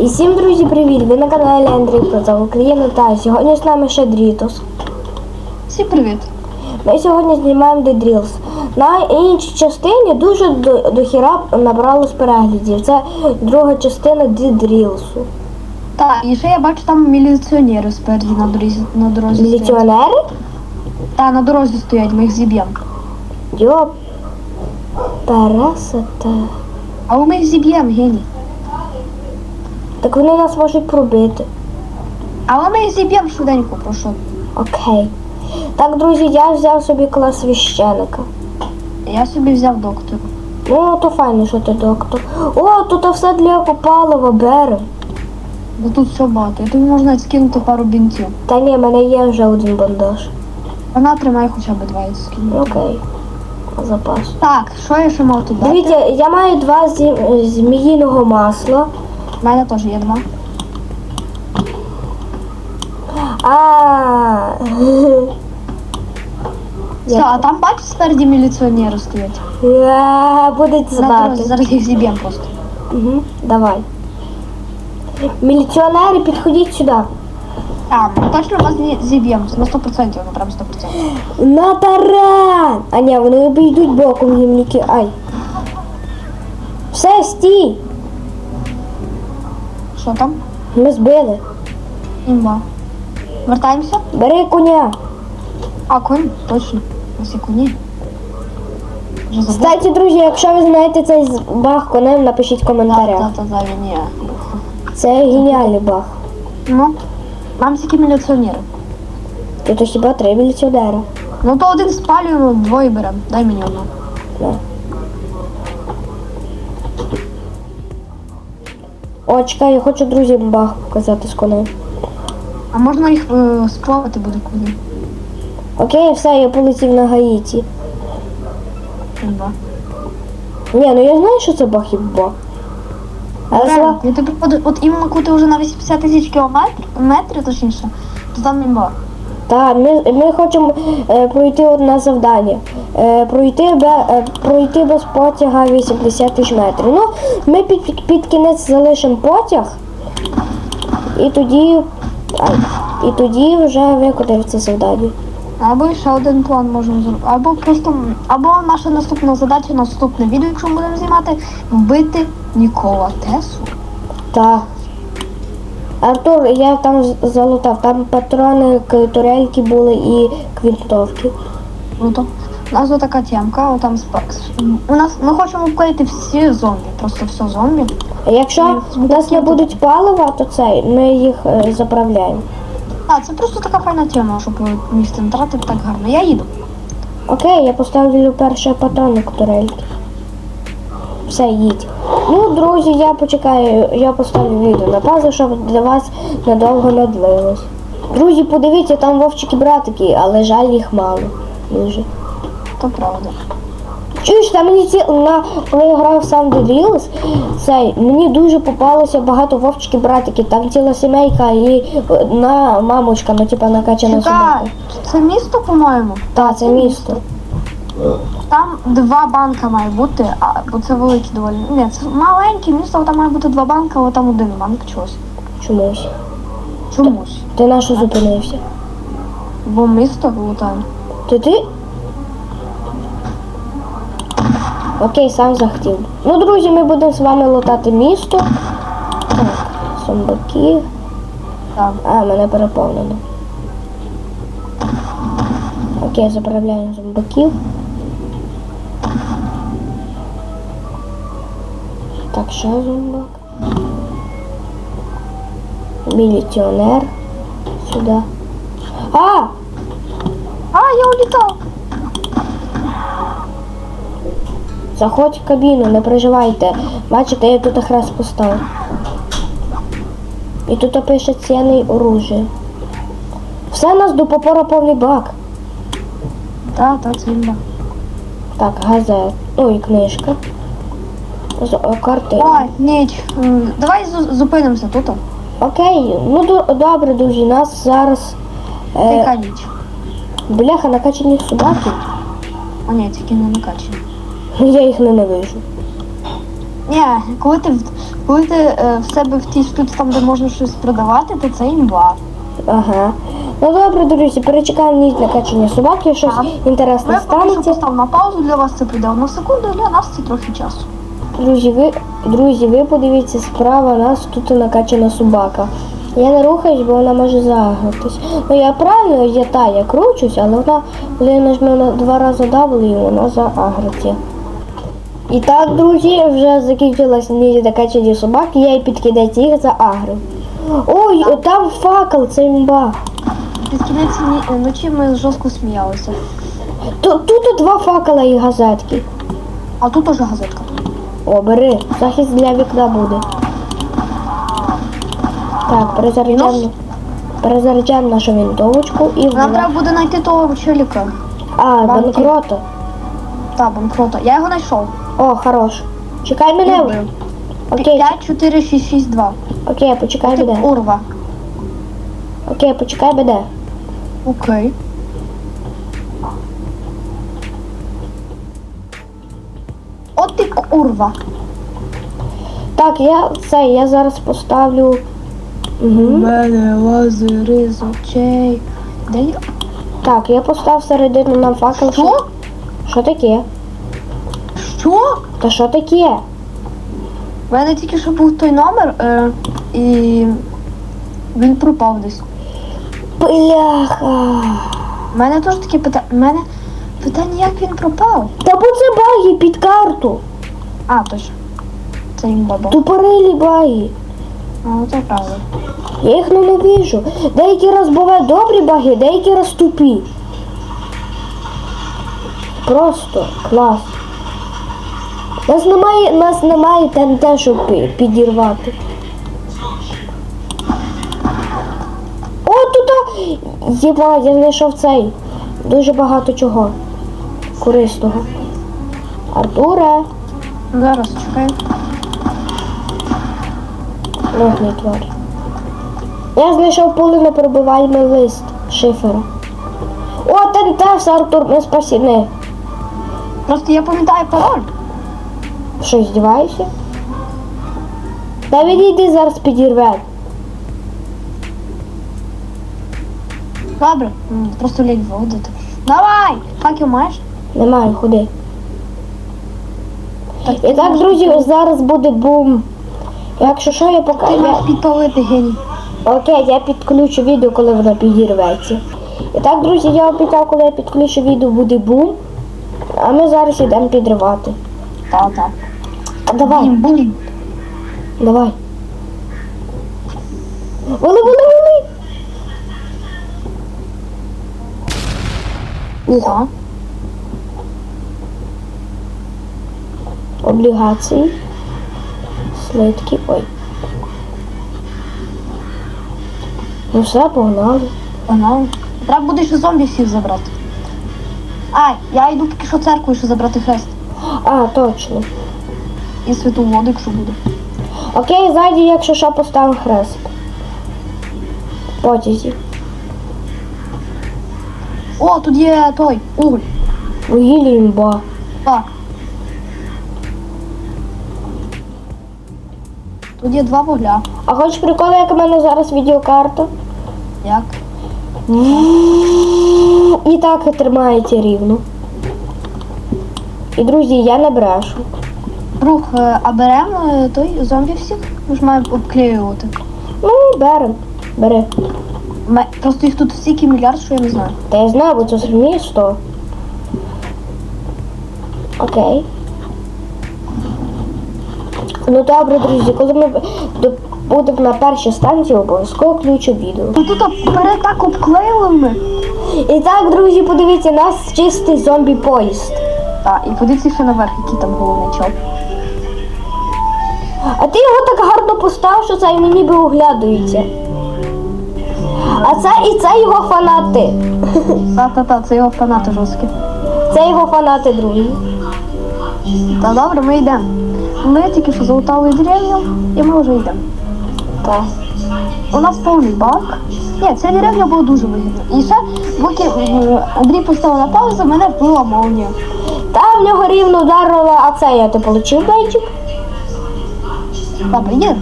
І всім друзі, привіт! Ви на каналі Андрій Прозов Україна та сьогодні з нами ще Дрітос. Всім привіт. Ми сьогодні знімаємо The Drills. На іншій частині дуже до, до хіра набралось переглядів. Це друга частина The Drills. Так, і ще я бачу там міліціонери спереді на дорозі на дорозі. Міліціонери? Та на дорозі стоять, ми їх зіб'ємо. Йоп. Пересете. Але ми їх зіб'ємо, геній. Так вони нас можуть пробити. Але ми їх зіб'ємо швиденько, прошу. Окей. Так, друзі, я взяв собі клас священика. Я собі взяв доктора. Ну, то файно, що ти доктор. О, тут все для попалива берем. Бо тут все багато. І тобі можна скинути пару бінтів. Та ні, в мене є вже один бандаж. Вона тримає хоча б два і скину. Окей. Запас. Так, що я ще мав тут дати? Дивіться, я маю два зі... зміїного масла. У мене теж є два. А. Все, а там бачиш спереді міліціонери стоять. Я будуть На дорозі, знати. зараз їх зіб'ємо просто. Угу. Давай. Міліціонери, підходіть сюди. А, ми точно вас зі- зіб'ємо. На 100%, ну прям 100%. На таран! А ні, вони обійдуть боком гімніки. Ай. Все, стій! Що там? Ми збили. Імба. Вертаємося? Бери коня. А, конь, точно. У нас є коні. Вже забув. Кстати, друзі, якщо ви знаєте цей з- баг конем, напишіть в коментарях. так, так, він є. Це геніальний баг. Ну, нам тільки міліціонери. Тут хіба три міліціонера. Ну то один спалюємо, двоє беремо. Дай мені одну. Да. О, чекай, я хочу друзям бах показати з коней. А можна їх е, сплавати буде куди? Окей, все, я полетів на Гаїті. Імба. Ні, ну я знаю, що це бах і баг. Але це... я тобі под- от іменно коли ти вже на 80 тисяч кілометрів, метрів точніше, то там імба. Так, ми, ми хочемо е, пройти одне завдання. Е, пройти, бе, е, пройти без потяга 80 тисяч метрів. Ну, ми під, під кінець залишимо потяг. І тоді. І тоді вже виконаємо це завдання. Або ще один план можемо зробити. Або просто, або наша наступна задача, наступне відео, якщо ми будемо знімати, вбити Нікола Тесу. Так. Артур, я там залутав, там патрони, к- турельки були і квінтовки. Круто. У нас така темка, от там спа- У нас ми хочемо вклеїти всі зомбі, просто все зомбі. А якщо Ну, в нас не будуть палива, то цей, ми їх е, заправляємо. А, це просто така файна тема, щоб місце не тратити так гарно. Я їду. Окей, я поставлю перший патронник турельки. Все, їдь. Ну, друзі, я почекаю, я поставлю відео на паузу, щоб для вас надовго не длилось. Друзі, подивіться, там вовчики братики, але жаль їх мало. Дуже. То правда. Чуєш, там мені ці на коли я грав сам Reels, цей, мені дуже попалося багато вовчики братики. Там ціла сімейка і одна мамочка, ну типа накачана собака. Чекай, це місто, по-моєму. Так, це місто. Там два банка має бути, а бо це великі доволі. Ні, це маленьке місто, там має бути два банка, а там один банк чогось. Чомусь. Чомусь. Ти на що зупинився? Бо місто лутає. То ти? Окей, сам захотів. Ну, друзі, ми будемо з вами лутати місто. Так, зомбаки. Так. А, мене переповнено. Окей, заправляємо зомбаків. Так, ще зомбак. Міліціонер. Сюди. А! А, я улітав! Заходь в кабіну, не переживайте. Бачите, я тут якраз поставив. І тут пише цінний оружие. Все у нас до попора повний бак. Так, так, імба. Так, газет. Ой, книжка. О, Карти. Ой, ніч. Давай зу- зупинимося тут. Окей, ну добре, друзі, нас зараз. Е, ніч? бляха накачані собаки. О, ні, тільки не накачані. Я їх ненавижу. Ні, коли ти Коли ти е, в себе в тій штуці, там, де можна щось продавати, то це імба. Ага. Ну добре, друзі, перечекаємо ніч накачання собаки, щось інтересне Я станеться. постав на паузу, для вас це прийде одну секунду, для нас це трохи часу. Друзі, ви, друзі, ви подивіться, справа нас тут накачана собака. Я не рухаюсь, бо вона може загратись. Ну я правильно, я та, я кручусь, але вона, коли я нажму на два рази W, вона загриться. І так, друзі, вже закінчилась ніч накачані собаки, я і під кінець їх заагрив. Ой, там факел, це імба. Під кінець ночі ми жорстко сміялися. Тут, тут два факела і газетки. А тут теж газетка. О, бери, захист для вікна буде. Так, перезаряджаємо. Перезаряджаємо нашу винтовочку і Нам треба буде знайти того челіка. А, банкрота. Та, банкрота. Я його знайшов. О, хорош. Чекай мене. Окей, 5, 4, 6, 6, 2. окей, почекай мене. урва. Окей, почекай мене. Окей. Ти урва. Так, я це, я зараз поставлю. У мене лазери з очей. Де я? Так, я поставив середину на факел. Що? Що таке? Що? Та що таке? У мене тільки що був той номер, е, і він пропав десь. Бляха. У мене теж таке питання. У мене питання, як він пропав? Та бо це баги під карту. А, точно. Це він баба. Тупорилі баги. Ну, це правда. Я їх ненавижу. Деякі раз бувають добрі баги, деякі раз тупі. Просто клас. Нас немає, нас немає ТНТ, щоб підірвати. О, тут єба, я знайшов цей. Дуже багато чого. Корисного. Артуре, Зараз чекай. ногний твар. Я знайшов поле непробиваємий лист шифера. О, ТНТ, все, Артур, ми спасіни. Просто я пам'ятаю пароль. Що, здіваєшся? Та відійди зараз підірве. Добре. Просто лінь виводити. Давай! Факел маєш? Немає, ходи. І так, друзі, зараз буде бум. Якщо що, я поки. Ти маєш підпалити геній. Окей, я підключу відео, коли воно підірветься. І так, друзі, я обіцяв, коли я підключу відео, буде бум. А ми зараз йдемо підривати. Так, так. А давай, Бум, бум. давай. Воли, воли, воли. Уха. Облігації. Слитки. Ой. Ну все, погнали. Погнали. Треба буде ще зомбі всіх забрати. Ай, я йду поки що церкву, ще забрати хрест. А, точно. І святу воду, якщо буде. Окей, ззаді, якщо що, поставимо хрест. Потязі. О, тут є той, уголь. Вугілля імба. Так. Тут є два вугля. А хочеш прикол, як у мене зараз відеокарта? Як? І так тримається рівно. І друзі, я не брешу. Друг, е, а беремо е, той зомбі всіх? Ми ж маємо обклеювати. Ну, берем. Бери. Ме- Просто їх тут стільки мільярд, що я не знаю. Та я знаю, бо це ж місто. Окей. Ну добре, друзі, коли ми будемо на першій станції, обов'язково включу відео. Ну тут вперед так обклеїли ми. І так, друзі, подивіться, у нас чистий зомбі-поїзд. Так, і подивіться ще наверх, який там головний чоп. А ти його так гарно постав, що це і мені би оглядується. А це і це його фанати. Та-та-та, це його фанати жорсткі. Це його фанати, друзі. Та добре, ми йдемо. Ми тільки що залутали деревню, і ми вже йдемо. Так. У нас повний баг. Ні, ця деревня була дуже вигідна. І ще, поки е, Андрій поставив на паузу, мене вбила молнія. Та в нього рівно вдарила, а це я ти получив бейджик. Добре, їдемо.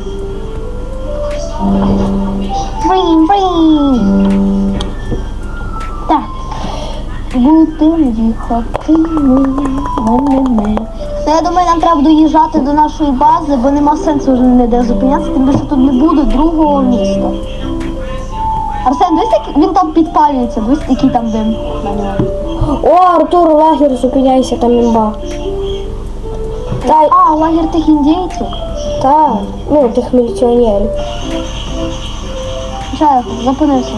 Фрі, фрі. Так. Будемо їхати. Не-не-не. Ну, я думаю, нам треба доїжджати до нашої бази, бо нема сенсу вже ніде зупинятися, тим більше тут не буде другого міста. Арсен, дивись, як він там підпалюється, дивись, який там дим. О, Артур, лагер, зупиняйся, там імба. Та, А, лагер тих індійців. та, ну, тих міліціонерів. Чай, зупинився.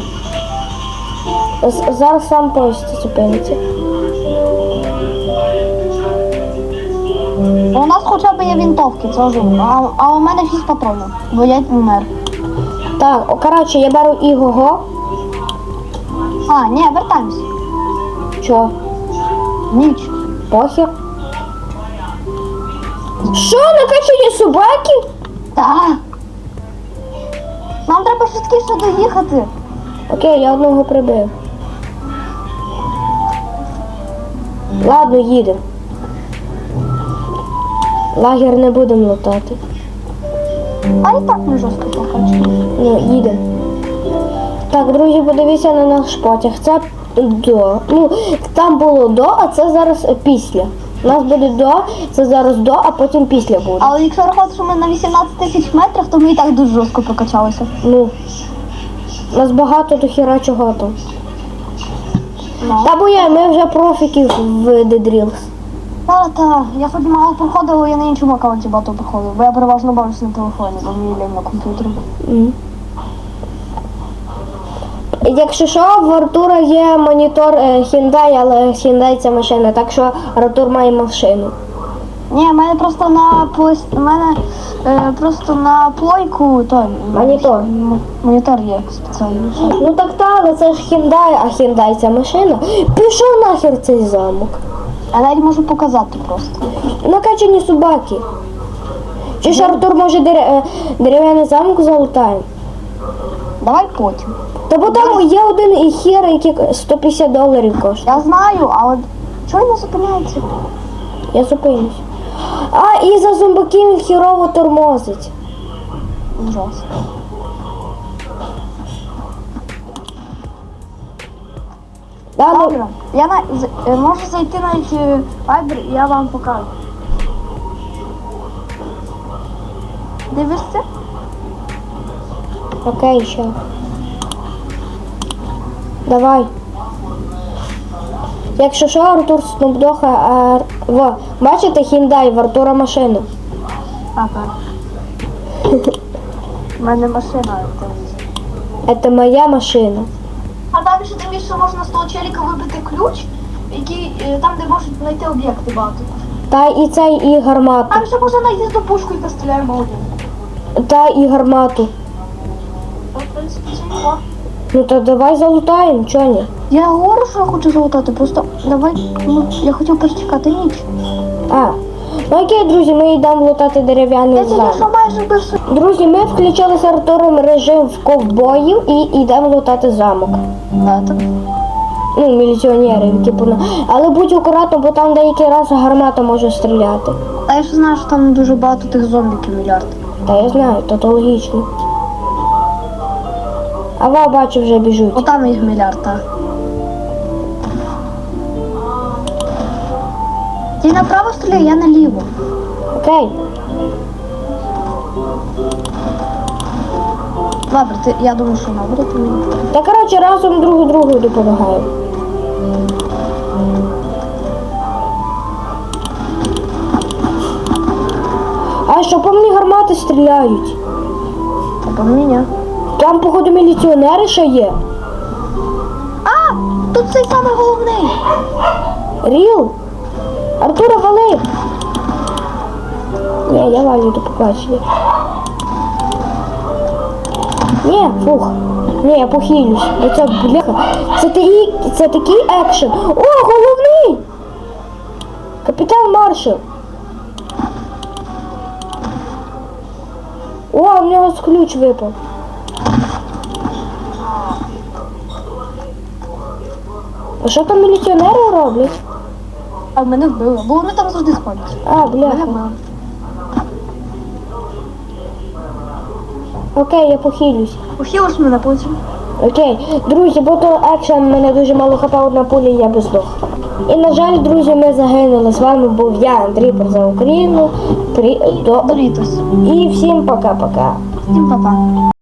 З- Зараз сам поїзд зупиниться. У нас хоча б є вінтовки, це вже. А, а у мене 6 патронів, бо я вмер. Так, о, коротше, я беру Ігого. А, ні, вертаємось. Чо? Ніч. Похер. Що, накачані собаки? Так. Нам треба швидкіше доїхати. Окей, я одного прибив. Ладно, їдемо. Лагер не будемо лутати. А і так не жорстко покачено. Ну, їдемо. Так, друзі, подивіться на наш потяг. Це до. Ну, там було до, а це зараз після. У нас буде до, це зараз до, а потім після буде. Але якщо рахувати, що ми на 18 тисяч метрах, то ми і так дуже жорстко прокачалися. Ну. У нас багато до хіра чого там. Ну. Та бо я, ми вже профіків в The Drills. Та, та, я хоч мало проходила, я на іншому аккаунті багато проходив, бо я переважно бавлюся на телефоні, бо мені лень на комп'ютері. Мгм. Якщо що, в Артура є монітор е, Hyundai, але Hyundai це машина, так що Артур має машину. Ні, в мене просто на плойс... в мене е, просто на плойку той Монітор. м- монітор є спеціальний. Ну так та, але це ж Hyundai, а Hyundai це машина. Пішов нахер цей замок. Я навіть можу показати просто. Накачані собаки. Чи ж Артур може дере- е, дерев'яний замок залутає? Давай потім. Та бо там є один і хер, який 150 доларів коштує. Я знаю, але чого він не зупиняється? Я зупинюсь. А, і за зомбаків він хірово тормозить. Ужас. Да, ну, Добре. Я на... з- е, можу зайти навіть е, в Viber, і я вам покажу. Дивишся? Окей, ще. Давай. Якщо що, Артур Снупдоха, а... Во, бачите Hyundai в Артура машина. А, так. У мене машина. Це моя машина. А там ще тим більше можна з того челіка вибити ключ, який е, там, де можуть знайти об'єкти багато. Та і цей і гармату. Там ще можна знайти ту пушку і постріляємо один. Та і гармату. В принципі, це не Ну то давай залутаємо, чого ні? Я говорю, що я хочу залутати, просто давай, ну, я хотів перечекати ніч. А. Ну окей, друзі, ми йдемо лутати дерев'яний замок. Друзі, ми включили з Артуром режим в ковбоїв і йдемо лутати замок. Ну, міліціонерів, типу. Але будь акуратно, бо там деякий раз гармата може стріляти. А я ж знаю, що там дуже багато тих зомбіків мільярд. Та я знаю, то, то логічно. А ва бачу вже біжуть. О, там їх мільярд, так. Направо стріляй, я наліво. Окей. Добре, ти, я думаю, що навряд мені. Та коротше разом друг другу допомагаємо. А що по мені гармати стріляють? А по мені ні. Там, походу, міліціонери ще є. А! Тут цей самий головний. Ріл? Артура, вали! Ні, я валю до побачення. Ні, фух. Ні, я похилюсь. Бо це бляха. Це, такі, це такий екшен. О, головний! Капітан Маршал. О, в нього ключ випав. А що там міліціонери роблять? А в мене вбили, бо вони там завжди сходять. А, Мене вбили. Окей, я похилюсь. Похилиш мене потім. Окей, друзі, бо то екшен мене дуже мало хапав на пулі, я би здох. І на жаль, друзі, ми загинули. З вами був я, Андрій за Україну. При... До... Дорітос. І всім пока-пока. Всім па-па.